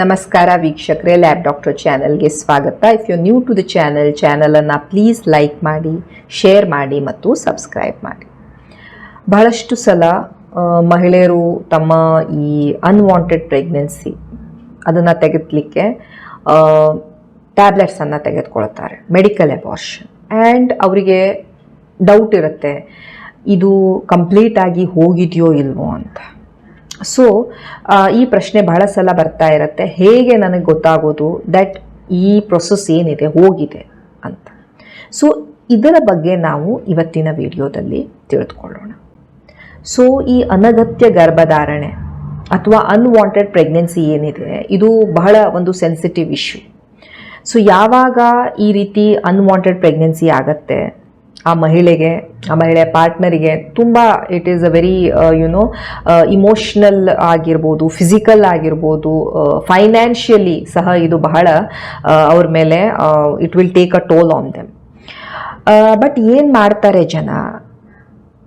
ನಮಸ್ಕಾರ ವೀಕ್ಷಕರೇ lab doctor ಚಾನಲ್ಗೆ ಸ್ವಾಗತ. If you new to the channel ಚಾನಲನ್ನು ಪ್ಲೀಸ್ ಲೈಕ್ ಮಾಡಿ ಶೇರ್ ಮಾಡಿ ಮತ್ತು ಸಬ್ಸ್ಕ್ರೈಬ್ ಮಾಡಿ. ಬಹಳಷ್ಟು ಸಲ ಮಹಿಳೆಯರು ತಮ್ಮ ಈ ಅನ್ವಾಂಟೆಡ್ ಪ್ರೆಗ್ನೆನ್ಸಿ ಅದನ್ನು ತೆಗೆದಲಿಕ್ಕೆ ಟ್ಯಾಬ್ಲೆಟ್ಸನ್ನು ತೆಗೆದುಕೊಳ್ತಾರೆ ಮೆಡಿಕಲ್ ಅಬಾರ್ಷನ್ ಆ್ಯಂಡ್ ಅವರಿಗೆ ಡೌಟ್ ಇರುತ್ತೆ, ಇದು ಕಂಪ್ಲೀಟಾಗಿ ಹೋಗಿದೆಯೋ ಇಲ್ವೋ ಅಂತ. ಸೊ ಈ ಪ್ರಶ್ನೆ ಬಹಳ ಸಲ ಬರ್ತಾ ಇರುತ್ತೆ. ಹೇಗೆ ನನಗೆ ಗೊತ್ತಾಗೋದು? ದಟ್ ಈ ಪ್ರೊಸೆಸ್ ಏನಿದೆ, ಹೋಗಿದೆ ಅಂತ. ಸೊ ಇದರ ಬಗ್ಗೆ ನಾವು ಇವತ್ತಿನ ವಿಡಿಯೋದಲ್ಲಿ ತಿಳಿದುಕೊಳ್ಳೋಣ. ಸೊ ಈ ಅನಗತ್ಯ ಗರ್ಭಧಾರಣೆ ಅಥವಾ ಅನ್ವಾಂಟೆಡ್ ಪ್ರೆಗ್ನೆನ್ಸಿ ಏನಿದೆ, ಇದು ಬಹಳ ಒಂದು ಸೆನ್ಸಿಟಿವ್ ಇಶ್ಯೂ ಸೊ ಯಾವಾಗ ಈ ರೀತಿ ಅನ್ವಾಂಟೆಡ್ ಪ್ರೆಗ್ನೆನ್ಸಿ ಆಗತ್ತೆ? ಆ ಮಹಿಳೆಗೆ ಆ ಮಹಿಳೆಯ ಪಾರ್ಟ್ನರಿಗೆ ತುಂಬ it is a very you know emotional ಆಗಿರ್ಬೋದು ಫಿಸಿಕಲ್ ಆಗಿರ್ಬೋದು ಫೈನಾನ್ಷಿಯಲಿ ಸಹ ಇದು ಬಹಳ ಆ, ಅವ್ರ ಮೇಲೆ it will take a toll on them but ಏನು ಮಾಡ್ತಾರೆ ಜನ?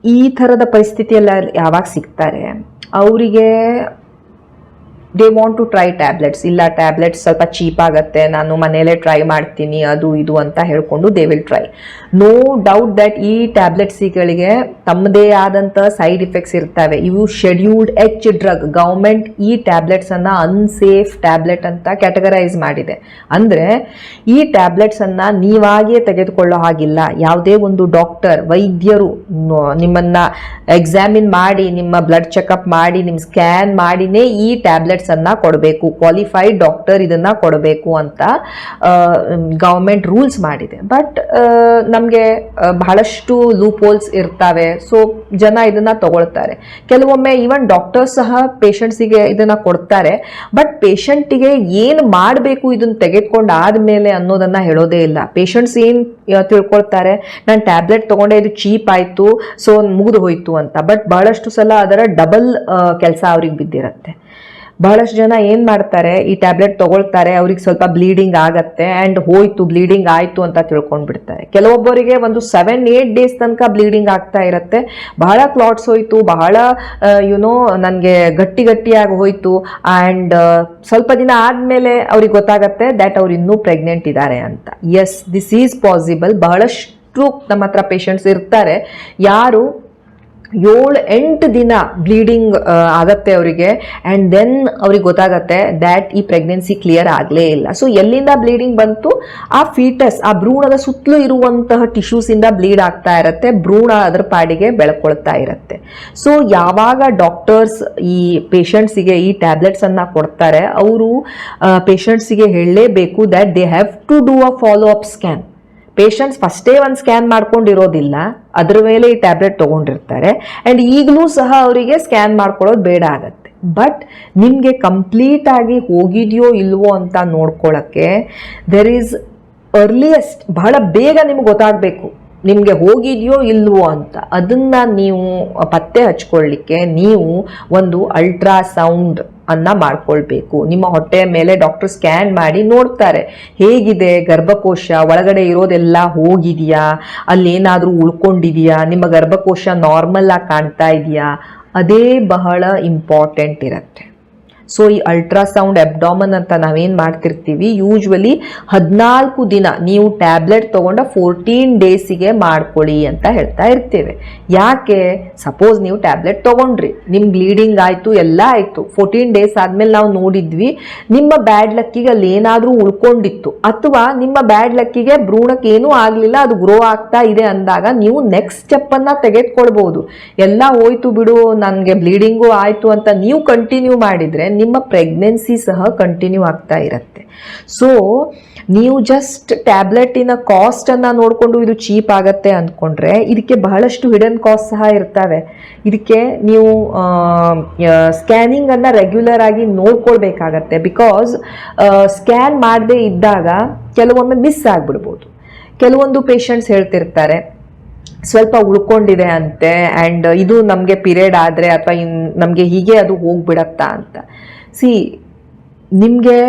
ಈ ಥರದ ಪರಿಸ್ಥಿತಿಯೆಲ್ಲ ಯಾವಾಗ ಸಿಗ್ತಾರೆ? ಅವರಿಗೆ they want to try tablets ಇಲ್ಲ ಟ್ಯಾಬ್ಲೆಟ್ಸ್ ಸ್ವಲ್ಪ ಚೀಪ್ ಆಗುತ್ತೆ. ನಾನು ಮನೆಯಲ್ಲೇ ಟ್ರೈ ಮಾಡ್ತೀನಿ, ಅದು ಇದು ಅಂತ ಹೇಳ್ಕೊಂಡು they will try no doubt that ಈ ಟ್ಯಾಬ್ಲೆಟ್ಸ್ಗಳಿಗೆ ತಮ್ಮದೇ ಆದಂಥ ಸೈಡ್ ಇಫೆಕ್ಟ್ಸ್ ಇರ್ತವೆ. ಇವು ಶೆಡ್ಯೂಲ್ಡ್ ಎಚ್ ಡ್ರಗ್ ಗೌರ್ಮೆಂಟ್ ಈ ಟ್ಯಾಬ್ಲೆಟ್ಸನ್ನು ಅನ್ಸೇಫ್ ಟ್ಯಾಬ್ಲೆಟ್ ಅಂತ ಕ್ಯಾಟಗರೈಸ್ ಮಾಡಿದೆ. ಅಂದರೆ ಈ ಟ್ಯಾಬ್ಲೆಟ್ಸನ್ನು ನೀವಾಗಿಯೇ ತೆಗೆದುಕೊಳ್ಳೋ ಹಾಗಿಲ್ಲ. ಯಾವುದೇ ಒಂದು ಡಾಕ್ಟರ್ ವೈದ್ಯರು ನಿಮ್ಮನ್ನು ಎಕ್ಸಾಮಿನ್ ಮಾಡಿ, ನಿಮ್ಮ ಬ್ಲಡ್ ಚೆಕಪ್ ಮಾಡಿ ನಿಮ್ಮ ಸ್ಕ್ಯಾನ್ ಮಾಡಿನೇ ಈ ಟ್ಯಾಬ್ಲೆಟ್ಸ್ ಅನ್ನ ಕೊಡಬೇಕು ಕ್ವಾಲಿಫೈಡ್ ಡಾಕ್ಟರ್ ಇದನ್ನ ಕೊಡಬೇಕು ಅಂತ ಗೌರ್ಮೆಂಟ್ ರೂಲ್ಸ್ ಮಾಡಿದೆ. ಬಟ್ ನಮಗೆ ಬಹಳಷ್ಟು ಲೂಪ್ ಹೋಲ್ಸ್ ಇರ್ತವೆ. ಸೊ ಜನ ಇದನ್ನ ತಗೊಳ್ತಾರೆ. ಕೆಲವೊಮ್ಮೆ ಈವನ್ ಡಾಕ್ಟರ್ಸ್ ಸಹ ಪೇಷಂಟ್ಸಿಗೆ ಇದನ್ನ ಕೊಡ್ತಾರೆ. ಬಟ್ ಪೇಷಂಟಿಗೆ ಏನು ಮಾಡಬೇಕು ಇದನ್ನ ತೆಗೆದುಕೊಂಡು ಆದ್ಮೇಲೆ ಅನ್ನೋದನ್ನ ಹೇಳೋದೇ ಇಲ್ಲ. ಪೇಷಂಟ್ಸ್ ಏನು ತಿಳ್ಕೊಳ್ತಾರೆ, ನಾನು ಟ್ಯಾಬ್ಲೆಟ್ ತಗೊಂಡೆ, ಇದು ಚೀಪ್ ಆಯಿತು ಸೊ ಮುಗಿದು ಹೋಯ್ತು ಅಂತ. ಬಟ್ ಬಹಳಷ್ಟು ಸಲ ಅದರ ಡಬಲ್ ಕೆಲಸ ಅವ್ರಿಗೆ ಬಿದ್ದಿರುತ್ತೆ. ಬಹಳಷ್ಟು ಜನ ಏನು ಮಾಡ್ತಾರೆ, ಈ ಟ್ಯಾಬ್ಲೆಟ್ ತಗೊಳ್ತಾರೆ, ಅವ್ರಿಗೆ ಸ್ವಲ್ಪ ಬ್ಲೀಡಿಂಗ್ ಆಗತ್ತೆ ಆ್ಯಂಡ್ ಹೋಯ್ತು ಬ್ಲೀಡಿಂಗ್ ಆಯಿತು ಅಂತ ತಿಳ್ಕೊಂಡ್ಬಿಡ್ತಾರೆ. ಕೆಲವೊಬ್ಬರಿಗೆ ಒಂದು ಸೆವೆನ್ ಏಟ್ ಡೇಸ್ ತನಕ ಬ್ಲೀಡಿಂಗ್ ಆಗ್ತಾ ಇರುತ್ತೆ. ಬಹಳ ಕ್ಲಾಟ್ಸ್ ಹೋಯ್ತು, ಬಹಳ ಯುನೋ ನನಗೆ ಗಟ್ಟಿ ಗಟ್ಟಿಯಾಗಿ ಹೋಯಿತು ಆ್ಯಂಡ್ ಸ್ವಲ್ಪ ದಿನ ಆದಮೇಲೆ ಅವ್ರಿಗೆ ಗೊತ್ತಾಗತ್ತೆ ದ್ಯಾಟ್ ಅವ್ರು ಇನ್ನೂ ಪ್ರೆಗ್ನೆಂಟ್ ಇದ್ದಾರೆ ಅಂತ. ಎಸ್ ದಿಸ್ ಈಸ್ ಪಾಸಿಬಲ್ ಬಹಳಷ್ಟು ನಮ್ಮ ಹತ್ರ ಪೇಷಂಟ್ಸ್ ಇರ್ತಾರೆ. ಯಾರು ಏಳು ಎಂಟು ದಿನ ಬ್ಲೀಡಿಂಗ್ ಆಗತ್ತೆ ಅವರಿಗೆ. ಆ್ಯಂಡ್ ದೆನ್ ಅವ್ರಿಗೆ ಗೊತ್ತಾಗತ್ತೆ ದ್ಯಾಟ್ ಈ ಪ್ರೆಗ್ನೆನ್ಸಿ ಕ್ಲಿಯರ್ ಆಗಲೇ ಇಲ್ಲ. ಸೊ ಎಲ್ಲಿಂದ ಬ್ಲೀಡಿಂಗ್ ಬಂತು? ಆ ಫೀಟಸ್ ಆ ಭ್ರೂಣದ ಸುತ್ತಲೂ ಇರುವಂತಹ ಟಿಶ್ಯೂಸಿಂದ ಬ್ಲೀಡ್ ಆಗ್ತಾ ಇರುತ್ತೆ. ಭ್ರೂಣ ಅದರ ಪಾಡಿಗೆ ಬೆಳ್ಕೊಳ್ತಾ ಇರುತ್ತೆ. ಸೊ ಯಾವಾಗ ಡಾಕ್ಟರ್ಸ್ ಈ ಪೇಷಂಟ್ಸಿಗೆ ಈ ಟ್ಯಾಬ್ಲೆಟ್ಸನ್ನು ಕೊಡ್ತಾರೆ, ಅವರು ಪೇಷಂಟ್ಸಿಗೆ ಹೇಳಲೇಬೇಕು that they have to do a follow up scan patients ಫಸ್ಟೇ ಒಂದು ಸ್ಕ್ಯಾನ್ ಮಾಡ್ಕೊಂಡಿರೋದಿಲ್ಲ, ಅದ್ರ ಮೇಲೆ ಈ ಟ್ಯಾಬ್ಲೆಟ್ ತೊಗೊಂಡಿರ್ತಾರೆ. ಆ್ಯಂಡ್ ಈಗಲೂ ಸಹ ಅವರಿಗೆ ಸ್ಕ್ಯಾನ್ ಮಾಡ್ಕೊಳ್ಳೋದು ಬೇಡ ಆಗತ್ತೆ. ಬಟ್ ನಿಮಗೆ ಕಂಪ್ಲೀಟಾಗಿ ಹೋಗಿದೆಯೋ ಇಲ್ವೋ ಅಂತ ನೋಡ್ಕೊಳ್ಳೋಕ್ಕೆ ದೆರ್ ಈಸ್ ಅರ್ಲಿಯೆಸ್ಟ್ ಬಹಳ ಬೇಗ ನಿಮ್ಗೆ ಗೊತ್ತಾಗಬೇಕು. ನಿಮಗೆ ಹೋಗಿದೆಯೋ ಇಲ್ವೋ ಅಂತ. ಅದನ್ನು ನೀವು ಪತ್ತೆ ಹಚ್ಕೊಳ್ಳಿಕ್ಕೆ ನೀವು ಒಂದು ಅಲ್ಟ್ರಾಸೌಂಡ್ ಅನ್ನ ಮಾಡ್ಕೊಳ್ಬೇಕು. ನಿಮ್ಮ ಹೊಟ್ಟೆಯ ಮೇಲೆ ಡಾಕ್ಟರ್ ಸ್ಕ್ಯಾನ್ ಮಾಡಿ ನೋಡ್ತಾರೆ. ಹೇಗಿದೆ ಗರ್ಭಕೋಶ? ಒಳಗಡೆ ಇರೋದೆಲ್ಲ ಹೋಗಿದೆಯಾ? ಅಲ್ಲಿ ಏನಾದರೂ ಉಳ್ಕೊಂಡಿದೆಯಾ? ನಿಮ್ಮ ಗರ್ಭಕೋಶ ನಾರ್ಮಲ್ ಆಗಿ ಕಾಣ್ತಾ ಇದೆಯಾ? ಅದೇ ಬಹಳ ಇಂಪಾರ್ಟೆಂಟ್ ಇರುತ್ತೆ. ಸೊ ಈ ಅಲ್ಟ್ರಾಸೌಂಡ್ ಅಬ್ಡಾಮನ್ ಅಂತ ನಾವೇನು ಮಾಡ್ತಿರ್ತೀವಿ? ಯೂಶ್ವಲಿ ಹದಿನಾಲ್ಕು ದಿನ ನೀವು ಟ್ಯಾಬ್ಲೆಟ್ ತೊಗೊಂಡು ಫೋರ್ಟೀನ್ ಡೇಸಿಗೆ ಮಾಡ್ಕೊಳ್ಳಿ ಅಂತ ಹೇಳ್ತಾ ಇರ್ತೇವೆ. ಯಾಕೆ? ಸಪೋಸ್ ನೀವು ಟ್ಯಾಬ್ಲೆಟ್ ತೊಗೊಂಡ್ರಿ. ನಿಮ್ಮ ಬ್ಲೀಡಿಂಗ್ ಆಯಿತು, ಎಲ್ಲ ಆಯಿತು. ಫೋರ್ಟೀನ್ ಡೇಸ್ ಆದಮೇಲೆ ನಾವು ನೋಡಿದ್ವಿ, ನಿಮ್ಮ ಬ್ಯಾಡ್ ಲಕ್ಕಿಗೆ ಅಲ್ಲಿ ಏನಾದರೂ ಉಳ್ಕೊಂಡಿತ್ತು. ಅಥವಾ ನಿಮ್ಮ ಬ್ಯಾಡ್ ಲಕ್ಕಿಗೆ ಭ್ರೂಣಕ್ಕೆ ಏನೂ ಆಗಲಿಲ್ಲ, ಅದು ಗ್ರೋ ಆಗ್ತಾ ಇದೆ ಅಂದಾಗ ನೀವು ನೆಕ್ಸ್ಟ್ ಸ್ಟೆಪ್ಪನ್ನು ತೆಗೆದುಕೊಳ್ಬೋದು. ಎಲ್ಲ ಹೋಯ್ತು ಬಿಡು, ನನಗೆ ಬ್ಲೀಡಿಂಗು ಆಯಿತು ಅಂತ ನೀವು ಕಂಟಿನ್ಯೂ ಮಾಡಿದರೆ ನಿಮ್ಮ ಪ್ರೆಗ್ನೆನ್ಸಿ ಸಹ ಕಂಟಿನ್ಯೂ ಆಗ್ತಾ ಇರುತ್ತೆ. ಸೊ ನೀವು ಜಸ್ಟ್ ಟ್ಯಾಬ್ಲೆಟಿನ ಕಾಸ್ಟನ್ನು ನೋಡಿಕೊಂಡು ಇದು ಚೀಪ್ ಆಗುತ್ತೆ ಅಂದ್ಕೊಂಡ್ರೆ ಇದಕ್ಕೆ ಬಹಳಷ್ಟು ಹಿಡನ್ ಕಾಸ್ಟ್ ಸಹ ಇರ್ತವೆ. ಇದಕ್ಕೆ ನೀವು ಸ್ಕ್ಯಾನಿಂಗನ್ನು ರೆಗ್ಯುಲರ್ ಆಗಿ ನೋಡ್ಕೊಳ್ಬೇಕಾಗತ್ತೆ. ಬಿಕಾಸ್ ಸ್ಕ್ಯಾನ್ ಮಾಡದೇ ಇದ್ದಾಗ ಕೆಲವೊಮ್ಮೆ ಮಿಸ್ ಆಗಿಬಿಡ್ಬೋದು. ಕೆಲವೊಂದು ಪೇಷಂಟ್ಸ್ ಹೇಳ್ತಿರ್ತಾರೆ ಸ್ವಲ್ಪ ಉಳ್ಕೊಂಡಿದೆ ಅಂತೆ ಆ್ಯಂಡ್ ಇದು ನಮಗೆ ಪಿರಿಯಡ್ ಆದರೆ ಅಥವಾ ಇನ್, ನಮಗೆ ಹೀಗೆ ಅದು ಹೋಗ್ಬಿಡತ್ತಾ ಅಂತ. ಸಿ ನಿಮಗೆ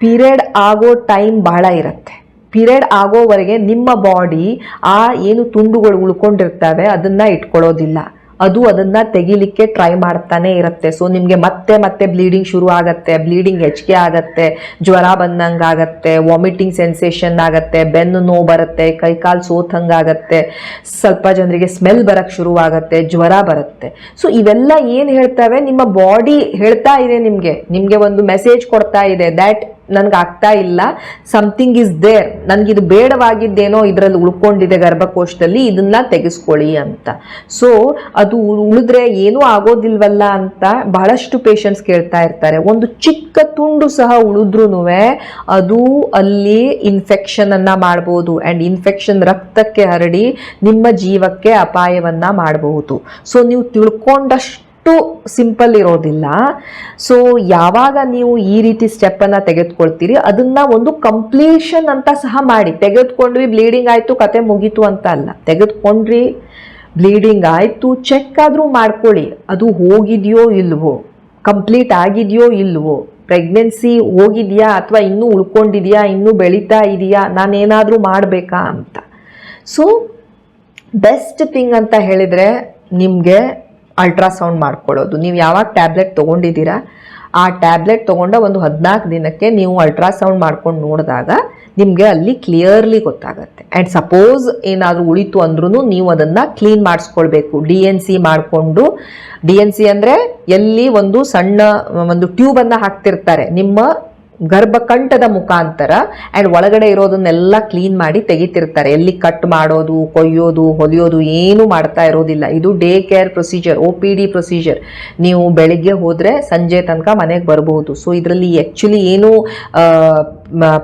ಪಿರಿಯಡ್ ಆಗೋ ಟೈಮ್ ಭಾಳ ಇರುತ್ತೆ. ಪಿರಿಯಡ್ ಆಗೋವರೆಗೆ ನಿಮ್ಮ ಬಾಡಿ ಆ ಏನು ತುಂಡುಗಳು ಉಳ್ಕೊಂಡಿರ್ತವೆ, ಅದನ್ನು ಇಟ್ಕೊಳ್ಳೋದಿಲ್ಲ. ಅದು ಅದನ್ನ ತೆಗಿಲಿಕ್ಕೆ ಟ್ರೈ ಮಾಡ್ತಾನೆ ಇರುತ್ತೆ. ಸೊ ನಿಮ್ಗೆ ಮತ್ತೆ ಮತ್ತೆ ಬ್ಲೀಡಿಂಗ್ ಶುರು ಆಗತ್ತೆ. ಬ್ಲೀಡಿಂಗ್ ಹೆಚ್ಚಿಗೆ ಆಗತ್ತೆ, ಜ್ವರ ಬಂದಂಗೆ ಆಗತ್ತೆ ವಾಮಿಟಿಂಗ್ ಸೆನ್ಸೇಷನ್ ಆಗತ್ತೆ, ಬೆನ್ನು ನೋವು ಬರುತ್ತೆ, ಕೈಕಾಲು ಸೋತಂಗಾಗತ್ತೆ ಸ್ವಲ್ಪ ಜನರಿಗೆ ಸ್ಮೆಲ್ ಬರಕ್ ಶುರುವಾಗತ್ತೆ ಜ್ವರ ಬರುತ್ತೆ. ಸೊ ಇವೆಲ್ಲ ಏನ್ ಹೇಳ್ತವೆ? ನಿಮ್ಮ ಬಾಡಿ ಹೇಳ್ತಾ ಇದೆ ನಿಮ್ಗೆ. ನಿಮ್ಗೆ ಒಂದು ಮೆಸೇಜ್ ಕೊಡ್ತಾ ಇದೆ ದ್ಯಾಟ್ ನನ್ಗೆ ಆಗ್ತಾ ಇಲ್ಲ. ಸಮಥಿಂಗ್ ಇಸ್ ದೇರ್ ನನಗಿದು ಬೇಡವಾಗಿದ್ದೇನೋ ಇದರಲ್ಲಿ ಉಳ್ಕೊಂಡಿದೆ ಗರ್ಭಕೋಶದಲ್ಲಿ, ಇದನ್ನ ತೆಗೆಸ್ಕೊಳ್ಳಿ ಅಂತ. ಸೊ ಅದು ಉಳಿದ್ರೆ ಏನೂ ಆಗೋದಿಲ್ವಲ್ಲ ಅಂತ ಬಹಳಷ್ಟು ಪೇಷಂಟ್ಸ್ ಕೇಳ್ತಾ ಇರ್ತಾರೆ. ಒಂದು ಚಿಕ್ಕ ತುಂಡು ಸಹ ಉಳಿದ್ರೂ ಅದು ಅಲ್ಲಿ ಇನ್ಫೆಕ್ಷನ್ ಅನ್ನ ಮಾಡಬಹುದು ಅಂಡ್ ಇನ್ಫೆಕ್ಷನ್ ರಕ್ತಕ್ಕೆ ಹರಡಿ ನಿಮ್ಮ ಜೀವಕ್ಕೆ ಅಪಾಯವನ್ನ ಮಾಡಬಹುದು. ಸೊ ನೀವು ತಿಳ್ಕೊಂಡಷ್ಟು ಸಿಂಪಲ್ ಇರೋದಿಲ್ಲ. ಸೊ ಯಾವಾಗ ನೀವು ಈ ರೀತಿ ಸ್ಟೆಪ್ ಅನ್ನ ತೆಗೆದುಕೊಳ್ತೀರಿ, ಅದನ್ನ ಒಂದು ಕಂಪ್ಲೀಷನ್ ಅಂತ ಸಹ ಮಾಡಿ. ತೆಗೆದುಕೊಂಡ್ವಿ ಬ್ಲೀಡಿಂಗ್ ಆಯಿತು, ಕತೆ ಮುಗೀತು ಅಂತ ಅಲ್ಲ. ತೆಗೆದುಕೊಂಡ್ರಿ ಬ್ಲೀಡಿಂಗ್ ಆಯಿತು ಚೆಕ್ ಆದ್ರೂ ಮಾಡ್ಕೊಳ್ಳಿ. ಅದು ಹೋಗಿದೆಯೋ ಇಲ್ವೋ? ಕಂಪ್ಲೀಟ್ ಆಗಿದೆಯೋ ಇಲ್ವೋ? ಪ್ರೆಗ್ನೆನ್ಸಿ ಹೋಗಿದ್ಯಾ ಅಥವಾ ಇನ್ನೂ ಉಳ್ಕೊಂಡಿದ್ಯಾ, ಇನ್ನೂ ಬೆಳೀತಾ ಇದೆಯಾ? ನಾನೇನಾದರೂ ಮಾಡಬೇಕಾ ಅಂತ. ಸೊ ಬೆಸ್ಟ್ ಥಿಂಗ್ ಅಂತ ಹೇಳಿದರೆ, ನಿಮಗೆ ಅಲ್ಟ್ರಾಸೌಂಡ್ ಮಾಡ್ಕೊಳ್ಳೋದು ನೀವು ಯಾವಾಗ ಟ್ಯಾಬ್ಲೆಟ್ ತೊಗೊಂಡಿದ್ದೀರಾ, ಆ ಟ್ಯಾಬ್ಲೆಟ್ ತೊಗೊಂಡ ಒಂದು ಹದಿನಾಲ್ಕು ದಿನಕ್ಕೆ ನೀವು ಅಲ್ಟ್ರಾಸೌಂಡ್ ಮಾಡ್ಕೊಂಡು ನೋಡಿದಾಗ ನಿಮಗೆ ಅಲ್ಲಿ ಕ್ಲಿಯರ್ಲಿ ಗೊತ್ತಾಗುತ್ತೆ. ಆ್ಯಂಡ್ ಸಪೋಸ್ ಏನಾದರೂ ಉಳಿತು ಅಂದ್ರೂ ನೀವು ಅದನ್ನು ಕ್ಲೀನ್ ಮಾಡಿಸ್ಕೊಳ್ಬೇಕು. ಡಿ ಎನ್ ಸಿ ಮಾಡಿಕೊಂಡು ಡಿ ಎನ್ ಸಿ ಅಂದರೆ ಎಲ್ಲಿ ಒಂದು ಸಣ್ಣ, ಒಂದು ಟ್ಯೂಬನ್ನು ಹಾಕ್ತಿರ್ತಾರೆ. ನಿಮ್ಮ ಗರ್ಭಕಂಠದ ಮುಖಾಂತರ ಆ್ಯಂಡ್ ಒಳಗಡೆ ಇರೋದನ್ನೆಲ್ಲ ಕ್ಲೀನ್ ಮಾಡಿ ತೆಗಿತಿರ್ತಾರೆ. ಎಲ್ಲಿ ಕಟ್ ಮಾಡೋದು, ಕೊಯ್ಯೋದು, ಹೊಲಿಯೋದು ಏನು ಮಾಡ್ತಾ ಇರೋದಿಲ್ಲ. ಇದು day care procedure O P D procedure ನೀವು ಬೆಳಿಗ್ಗೆ ಹೋದರೆ ಸಂಜೆ ತನಕ ಮನೆಗೆ ಬರಬಹುದು. ಸೊ ಇದರಲ್ಲಿ ಆ್ಯಕ್ಚುಲಿ ಏನು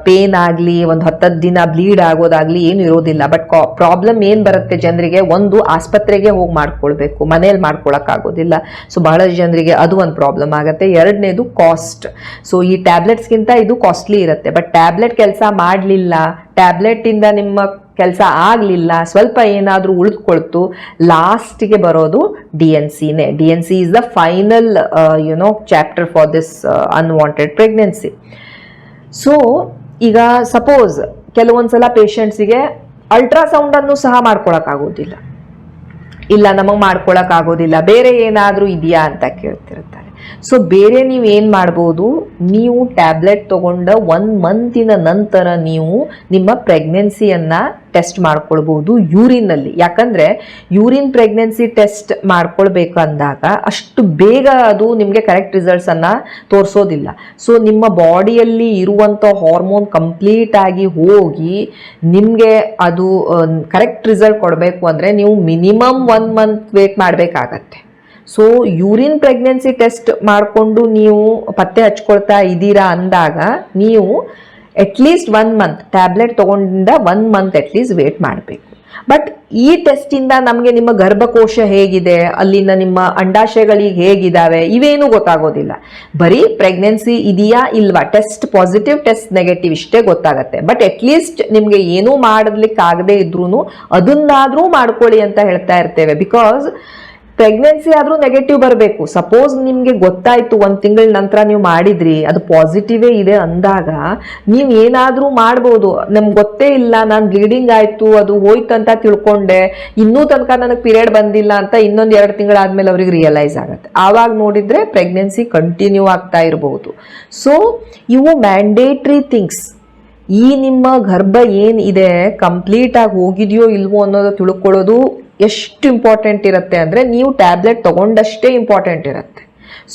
ಪೇನ್ ಆಗಲಿ, ಒಂದು ಹತ್ತತ್ತು ದಿನ ಬ್ಲೀಡ್ ಆಗೋದಾಗ್ಲಿ ಏನು ಇರೋದಿಲ್ಲ. ಬಟ್ ಪ್ರಾಬ್ಲಮ್ ಏನು ಬರುತ್ತೆ ಜನರಿಗೆ? ಒಂದು ಆಸ್ಪತ್ರೆಗೆ ಹೋಗಿ ಮಾಡ್ಕೊಳ್ಬೇಕು. ಮನೇಲಿ ಮಾಡ್ಕೊಳಕ್ಕಾಗೋದಿಲ್ಲ. ಸೊ ಬಹಳ ಜನರಿಗೆ ಅದು ಒಂದು ಪ್ರಾಬ್ಲಮ್ ಆಗುತ್ತೆ. ಎರಡನೇದು ಕಾಸ್ಟ್ ಸೊ ಈ ಟ್ಯಾಬ್ಲೆಟ್ಸ್ಗಿಂತ ಇದು ಕಾಸ್ಟ್ಲಿ ಇರುತ್ತೆ. ಬಟ್ ಟ್ಯಾಬ್ಲೆಟ್ ಕೆಲಸ ಮಾಡಲಿಲ್ಲ. ಟ್ಯಾಬ್ಲೆಟಿಂದ ನಿಮ್ಮ ಕೆಲಸ ಆಗಲಿಲ್ಲ. ಸ್ವಲ್ಪ ಏನಾದರೂ ಉಳಿದುಕೊಳ್ತು ಲಾಸ್ಟಿಗೆ ಬರೋದು D N ಸಿನೇ D N C is the final you know chapter for this unwanted pregnancy so ಈಗ ಸಪೋಸ್ ಕೆಲವೊಂದ್ಸಲ ಪೇಷಂಟ್ಸಿಗೆ ಅಲ್ಟ್ರಾಸೌಂಡ್ ಅನ್ನು ಸಹ ಮಾಡ್ಕೊಳಕ್ಕಾಗೋದಿಲ್ಲ. ಇಲ್ಲ, ನಮಗೆ ಮಾಡ್ಕೊಳಕ್ ಆಗೋದಿಲ್ಲ ಬೇರೆ ಏನಾದರೂ ಇದೆಯಾ ಅಂತ ಕೇಳ್ತಿರ್ತಾರೆ. ಸೊ ಬೇರೆ ನೀವು ಏನು ಮಾಡ್ಬೋದು? ನೀವು ಟ್ಯಾಬ್ಲೆಟ್ ತಗೊಂಡ ಒನ್ ಮಂತಿನ ನಂತರ ನೀವು ನಿಮ್ಮ ಪ್ರೆಗ್ನೆನ್ಸಿಯನ್ನು ಟೆಸ್ಟ್ ಮಾಡ್ಕೊಳ್ಬೋದು ಯೂರಿನಲ್ಲಿ ಯಾಕಂದರೆ ಯೂರಿನ್ ಪ್ರೆಗ್ನೆನ್ಸಿ ಟೆಸ್ಟ್ ಮಾಡ್ಕೊಳ್ಬೇಕು ಅಂದಾಗ ಅಷ್ಟು ಬೇಗ ಅದು ನಿಮಗೆ ಕರೆಕ್ಟ್ ರಿಸಲ್ಟ್ಸನ್ನು ತೋರಿಸೋದಿಲ್ಲ. ಸೊ ನಿಮ್ಮ ಬಾಡಿಯಲ್ಲಿ ಇರುವಂಥ ಹಾರ್ಮೋನ್ ಕಂಪ್ಲೀಟ್ ಆಗಿ ಹೋಗಿ ನಿಮಗೆ ಅದು ಕರೆಕ್ಟ್ ರಿಸಲ್ಟ್ ಕೊಡಬೇಕು ಅಂದರೆ ನೀವು ಮಿನಿಮಮ್ ಒನ್ ಮಂತ್ ವೇಟ್ ಮಾಡಬೇಕಾಗತ್ತೆ. ಸೊ ಯೂರಿನ್ ಪ್ರೆಗ್ನೆನ್ಸಿ ಟೆಸ್ಟ್ ಮಾಡಿಕೊಂಡು ನೀವು ಪತ್ತೆ ಹಚ್ಕೊಳ್ತಾ ಇದ್ದೀರಾ ಅಂದಾಗ, ನೀವು at least one month tablet ತೊಗೊಂಡಿಂದ one month at least wait ಮಾಡಬೇಕು. ಬಟ್ ಈ ಟೆಸ್ಟಿಂದ ನಮಗೆ ನಿಮ್ಮ ಗರ್ಭಕೋಶ ಹೇಗಿದೆ ಅಲ್ಲಿಂದ ನಿಮ್ಮ ಅಂಡಾಶಯಗಳಿಗೆ ಹೇಗಿದ್ದಾವೆ ಇವೇನು ಗೊತ್ತಾಗೋದಿಲ್ಲ. ಬರೀ ಪ್ರೆಗ್ನೆನ್ಸಿ ಇದೆಯಾ ಇಲ್ವಾ? ಟೆಸ್ಟ್ ಪಾಸಿಟಿವ್ ಟೆಸ್ಟ್ ನೆಗೆಟಿವ್ ಇಷ್ಟೇ ಗೊತ್ತಾಗತ್ತೆ. ಬಟ್ ಅಟ್ಲೀಸ್ಟ್ ನಿಮಗೆ ಏನೂ ಮಾಡಲಿಕ್ಕಾಗದೇ ಇದ್ರೂ ಅದನ್ನಾದರೂ ಮಾಡ್ಕೊಳ್ಳಿ ಅಂತ ಹೇಳ್ತಾ ಇರ್ತೇವೆ. ಬಿಕಾಸ್ ಪ್ರೆಗ್ನೆನ್ಸಿ ಆದರೂ ನೆಗೆಟಿವ್ ಬರಬೇಕು. ಸಪೋಸ್ ನಿಮಗೆ ಗೊತ್ತಾಯ್ತು, ಒಂದು ತಿಂಗಳ ನಂತರ ನೀವು ಮಾಡಿದ್ರಿ, ಅದು ಪಾಸಿಟಿವೇ ಇದೆ ಅಂದಾಗ, ನೀವು ಏನಾದರೂ ಮಾಡ್ಬೋದು. ನಮ್ಗೆ ಗೊತ್ತೇ ಇಲ್ಲ, ನಾನು ಬ್ಲೀಡಿಂಗ್ ಆಯಿತು, ಅದು ಹೋಯ್ತು ಅಂತ ತಿಳ್ಕೊಂಡೆ, ಇನ್ನೂ ತನಕ ನನಗೆ ಪೀರಿಯಡ್ ಬಂದಿಲ್ಲ ಅಂತ ಇನ್ನೊಂದು ಎರಡು ತಿಂಗಳಾದ್ಮೇಲೆ ಅವ್ರಿಗೆ ರಿಯಲೈಸ್ ಆಗುತ್ತೆ. ಆವಾಗ ನೋಡಿದರೆ ಪ್ರೆಗ್ನೆನ್ಸಿ ಕಂಟಿನ್ಯೂ ಆಗ್ತಾ ಇರಬಹುದು ಸೊ ಇವು ಮ್ಯಾಂಡೇಟ್ರಿ ಥಿಂಗ್ಸ್ ಈ ನಿಮ್ಮ ಗರ್ಭ ಏನಿದೆ ಕಂಪ್ಲೀಟ್ ಆಗಿ ಹೋಗಿದೆಯೋ ಇಲ್ವೋ ಅನ್ನೋದು ತಿಳ್ಕೊಳ್ಳೋದು ಎಷ್ಟು ಇಂಪಾರ್ಟೆಂಟ್ ಇರುತ್ತೆ ಅಂದರೆ ನೀವು ಟ್ಯಾಬ್ಲೆಟ್ ತೊಗೊಂಡಷ್ಟೇ ಇಂಪಾರ್ಟೆಂಟ್ ಇರುತ್ತೆ.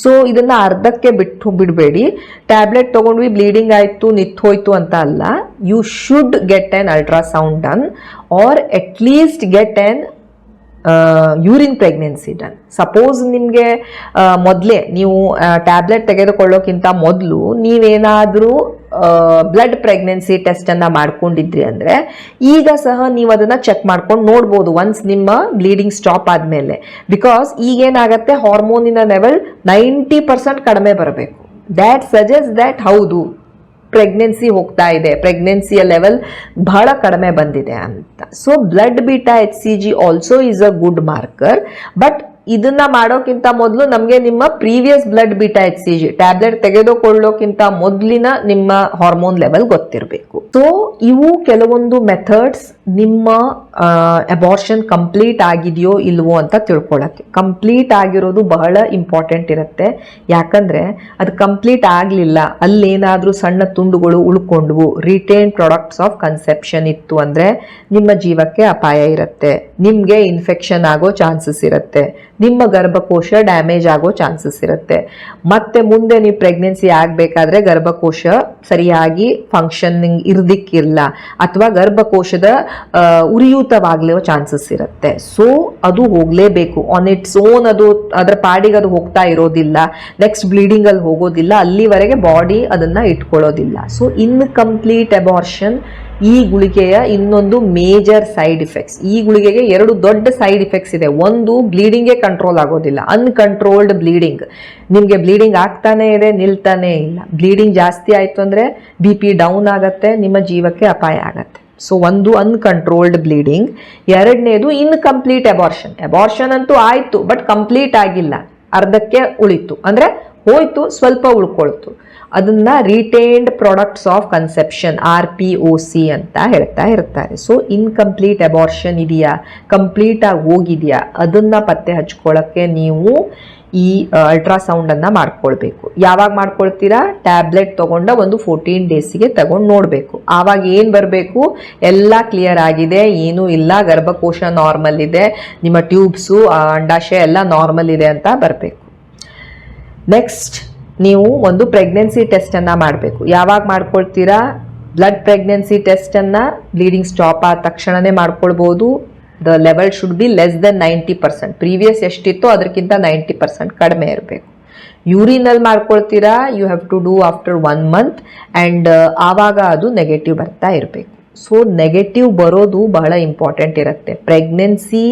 ಸೊ ಇದನ್ನ ಅರ್ಧಕ್ಕೆ ಬಿಟ್ಟು ಬಿಡಬೇಡಿ. ಟ್ಯಾಬ್ಲೆಟ್ ತೊಗೊಂಡ್ವಿ ಬ್ಲೀಡಿಂಗ್ ಆಯಿತು, ನಿಂತು ಹೋಯ್ತು ಅಂತ ಅಲ್ಲ. You should get an ultrasound done or at least get an urine pregnancy done suppose ನಿಮಗೆ ಮೊದಲೇ ನೀವು ಟ್ಯಾಬ್ಲೆಟ್ ತೆಗೆದುಕೊಳ್ಳೋಕ್ಕಿಂತ ಮೊದಲು ನೀವೇನಾದರೂ ಬ್ಲಡ್ ಪ್ರೆಗ್ನೆನ್ಸಿ ಟೆಸ್ಟನ್ನು ಮಾಡ್ಕೊಂಡಿದ್ರಿ ಅಂದರೆ, ಈಗ ಸಹ ನೀವು ಅದನ್ನು ಚೆಕ್ ಮಾಡ್ಕೊಂಡು ನೋಡ್ಬೋದು ಒನ್ಸ್ ನಿಮ್ಮ ಬ್ಲೀಡಿಂಗ್ ಸ್ಟಾಪ್ ಆದಮೇಲೆ. ಬಿಕಾಸ್ ಈಗೇನಾಗತ್ತೆ ಹಾರ್ಮೋನಿನ ಲೆವೆಲ್ ನೈಂಟಿ ಪರ್ಸೆಂಟ್ ಕಡಿಮೆ ಬರಬೇಕು. ದ್ಯಾಟ್ ಸಜೆಸ್ಟ್ ದ್ಯಾಟ್ ಹೌದು. ಪ್ರೆಗ್ನೆನ್ಸಿ ಹೋಗ್ತಾ ಇದೆ. ಪ್ರೆಗ್ನೆನ್ಸಿಯ ಲೆವೆಲ್ ಬಹಳ ಕಡಿಮೆ ಬಂದಿದೆ ಅಂತ. So blood beta H C G also is a good marker but ಇದನ್ನ ಮಾಡೋಕ್ಕಿಂತ ಮೊದಲು ನಮಗೆ ನಿಮ್ಮ previous blood beta H C G tablet ತೆಗೆದುಕೊಳ್ಳೋಕ್ಕಿಂತ ಮೊದಲಿನ ನಿಮ್ಮ ಹಾರ್ಮೋನ್ ಲೆವೆಲ್ ಗೊತ್ತಿರಬೇಕು. ಸೊ ಇವು ಕೆಲವೊಂದು ಮೆಥಡ್ಸ್ ನಿಮ್ಮ ಅಬಾರ್ಷನ್ ಕಂಪ್ಲೀಟ್ ಆಗಿದೆಯೋ ಇಲ್ವೋ ಅಂತ ತಿಳ್ಕೊಳ್ಳೋಕ್ಕೆ ಕಂಪ್ಲೀಟ್ ಆಗಿರೋದು ಬಹಳ ಇಂಪಾರ್ಟೆಂಟ್ ಇರುತ್ತೆ. ಯಾಕಂದರೆ ಅದು ಕಂಪ್ಲೀಟ್ ಆಗಲಿಲ್ಲ. ಅಲ್ಲೇನಾದರೂ ಸಣ್ಣ ತುಂಡುಗಳು ಉಳ್ಕೊಂಡ್ವು. ರಿಟೇನ್ ಪ್ರಾಡಕ್ಟ್ಸ್ ಆಫ್ ಕನ್ಸೆಪ್ಷನ್ ಇತ್ತು ಅಂದರೆ ನಿಮ್ಮ ಜೀವಕ್ಕೆ ಅಪಾಯ ಇರುತ್ತೆ. ನಿಮಗೆ ಇನ್ಫೆಕ್ಷನ್ ಆಗೋ ಚಾನ್ಸಸ್ ಇರುತ್ತೆ. ನಿಮ್ಮ ಗರ್ಭಕೋಶ ಡ್ಯಾಮೇಜ್ ಆಗೋ ಚಾನ್ಸಸ್ ಇರುತ್ತೆ. ಮತ್ತೆ ಮುಂದೆ ನೀವು ಪ್ರೆಗ್ನೆನ್ಸಿ ಆಗಬೇಕಾದ್ರೆ ಗರ್ಭಕೋಶ ಸರಿಯಾಗಿ ಫಂಕ್ಷನಿಂಗ್ ಇರ್ದಿಕ್ಕಿಲ್ಲ. ಅಥವಾ ಗರ್ಭಕೋಶದ ಆ, ಉರಿಯೂತವಾಗ್ಲೋ ಚಾನ್ಸಸ್ ಇರುತ್ತೆ. ಸೊ ಅದು ಹೋಗಲೇಬೇಕು. ಆನ್ ಇಟ್ಸ್ ಓನ್ ಅದು, ಅದರ ಪಾಡಿಗೆ ಅದು ಹೋಗ್ತಾ ಇರೋದಿಲ್ಲ. ನೆಕ್ಸ್ಟ್ ಬ್ಲೀಡಿಂಗ್ ಅಲ್ಲಿ ಹೋಗೋದಿಲ್ಲ. ಅಲ್ಲಿವರೆಗೆ ಬಾಡಿ ಅದನ್ನ ಇಟ್ಕೊಳ್ಳೋದಿಲ್ಲ. ಸೊ ಇನ್ಕಂಪ್ಲೀಟ್ ಅಬಾರ್ಷನ್ ಈ ಗುಳಿಗೆಯ ಇನ್ನೊಂದು ಮೇಜರ್ ಸೈಡ್ ಇಫೆಕ್ಟ್ಸ್ ಈ ಗುಳಿಗೆಗೆ ಎರಡು ದೊಡ್ಡ ಸೈಡ್ ಇಫೆಕ್ಟ್ಸ್ ಇದೆ. ಒಂದು ಬ್ಲೀಡಿಂಗೇ ಕಂಟ್ರೋಲ್ ಆಗೋದಿಲ್ಲ. ಅನ್ಕಂಟ್ರೋಲ್ಡ್ ಬ್ಲೀಡಿಂಗ್ ನಿಮಗೆ ಬ್ಲೀಡಿಂಗ್ ಆಗ್ತಾನೆ ಇದೆ, ನಿಲ್ತಾನೆ ಇಲ್ಲ. ಬ್ಲೀಡಿಂಗ್ ಜಾಸ್ತಿ ಆಯಿತು ಅಂದರೆ ಬಿ ಪಿ ಡೌನ್ ಆಗತ್ತೆ, ನಿಮ್ಮ ಜೀವಕ್ಕೆ ಅಪಾಯ ಆಗತ್ತೆ. ಸೊ ಒಂದು ಅನ್ಕಂಟ್ರೋಲ್ಡ್ ಬ್ಲೀಡಿಂಗ್ ಎರಡನೇದು ಇನ್ಕಂಪ್ಲೀಟ್ ಅಬಾರ್ಷನ್ ಅಬಾರ್ಷನ್ ಅಂತೂ ಆಯಿತು ಬಟ್ ಕಂಪ್ಲೀಟ್ ಆಗಿಲ್ಲ. ಅರ್ಧಕ್ಕೆ ಉಳಿತು. ಅಂದರೆ ಹೋಯ್ತು, ಸ್ವಲ್ಪ ಉಳ್ಕೊಳ್ತು. ಅದನ್ನ retained products of conception R P O C ಅಂತ ಹೇಳ್ತಾ ಇರ್ತಾರೆ. ಸೊ ಇನ್ಕಂಪ್ಲೀಟ್ ಅಬಾರ್ಷನ್ ಇದೆಯಾ? ಕಂಪ್ಲೀಟ್ ಆಗಿ ಹೋಗಿದೆಯಾ? ಅದನ್ನು ಪತ್ತೆ ಹಚ್ಕೊಳ್ಳೋಕ್ಕೆ ನೀವು ಈ ಅಲ್ಟ್ರಾಸೌಂಡ್ ಅನ್ನ ಮಾಡ್ಕೊಳ್ಬೇಕು. ಯಾವಾಗ ಮಾಡ್ಕೊಳ್ತೀರಾ? ಟ್ಯಾಬ್ಲೆಟ್ ತಗೊಂಡ ಒಂದು ಫೋರ್ಟೀನ್ ಡೇಸಿಗೆ ತಗೊಂಡು ನೋಡಬೇಕು. ಆವಾಗ ಏನು ಬರಬೇಕು? ಎಲ್ಲ ಕ್ಲಿಯರ್ ಆಗಿದೆ, ಏನೂ ಇಲ್ಲ, ಗರ್ಭಕೋಶ ನಾರ್ಮಲ್ ಇದೆ, ನಿಮ್ಮ ಟ್ಯೂಬ್ಸು ಅಂಡಾಶಯ ಎಲ್ಲ ನಾರ್ಮಲ್ ಇದೆ ಅಂತ ಬರಬೇಕು. ನೆಕ್ಸ್ಟ್ ನೀವು ಒಂದು ಪ್ರೆಗ್ನೆನ್ಸಿ ಟೆಸ್ಟನ್ನು ಮಾಡಬೇಕು. ಯಾವಾಗ ಮಾಡ್ಕೊಳ್ತೀರಾ? ಬ್ಲಡ್ ಪ್ರೆಗ್ನೆನ್ಸಿ ಟೆಸ್ಟನ್ನು ಬ್ಲೀಡಿಂಗ್ ಸ್ಟಾಪ್ ಆದ ತಕ್ಷಣನೇ ಮಾಡ್ಕೊಳ್ಬೋದು. The level should be less than ninety percent previous ಎಷ್ಟಿತ್ತೋ ಅದಕ್ಕಿಂತ ನೈಂಟಿ ಪರ್ಸೆಂಟ್ ಕಡಿಮೆ ಇರಬೇಕು. ಯೂರಿನಲ್ಲಿ ಮಾಡ್ಕೊಳ್ತೀರಾ? You have to do after one month and ಆವಾಗ ಅದು ನೆಗೆಟಿವ್ ಬರ್ತಾ ಇರಬೇಕು. ಸೊ ನೆಗೆಟಿವ್ ಬರೋದು ಬಹಳ ಇಂಪಾರ್ಟೆಂಟ್ ಇರುತ್ತೆ. ಪ್ರೆಗ್ನೆನ್ಸಿ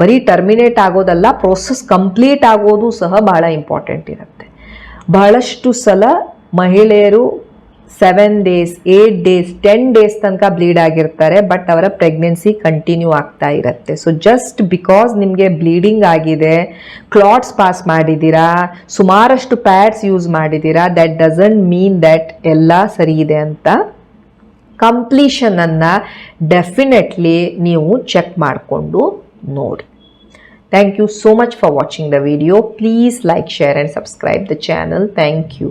ಬರೀ ಟರ್ಮಿನೇಟ್ ಆಗೋದಲ್ಲ ಪ್ರೋಸೆಸ್ ಕಂಪ್ಲೀಟ್ ಆಗೋದು ಸಹ ಬಹಳ ಇಂಪಾರ್ಟೆಂಟ್ ಇರುತ್ತೆ. ಬಹಳಷ್ಟು ಸಲ ಮಹಿಳೆಯರು seven days eight days ten days ತನಕ ಬ್ಲೀಡ್ ಆಗಿರ್ತಾರೆ ಬಟ್ ಅವರ ಪ್ರೆಗ್ನೆನ್ಸಿ ಕಂಟಿನ್ಯೂ ಆಗ್ತಾ ಇರುತ್ತೆ. ಸೊ ಜಸ್ಟ್ ಬಿಕಾಸ್ ನಿಮಗೆ ಬ್ಲೀಡಿಂಗ್ ಆಗಿದೆ ಕ್ಲಾಟ್ಸ್ ಪಾಸ್ ಮಾಡಿದ್ದೀರಾ, ಸುಮಾರಷ್ಟು ಪ್ಯಾಡ್ಸ್ ಯೂಸ್ ಮಾಡಿದ್ದೀರಾ ದ್ಯಾಟ್ ಡಸಂಟ್ ಮೀನ್ ದಟ್ ಎಲ್ಲ ಸರಿ ಇದೆ ಅಂತ ಕಂಪ್ಲೀಷನನ್ನು ಡೆಫಿನೆಟ್ಲಿ ನೀವು ಚೆಕ್ ಮಾಡಿಕೊಂಡು ನೋಡಿ. Thank you so much for watching the video please like share and subscribe the channel thank you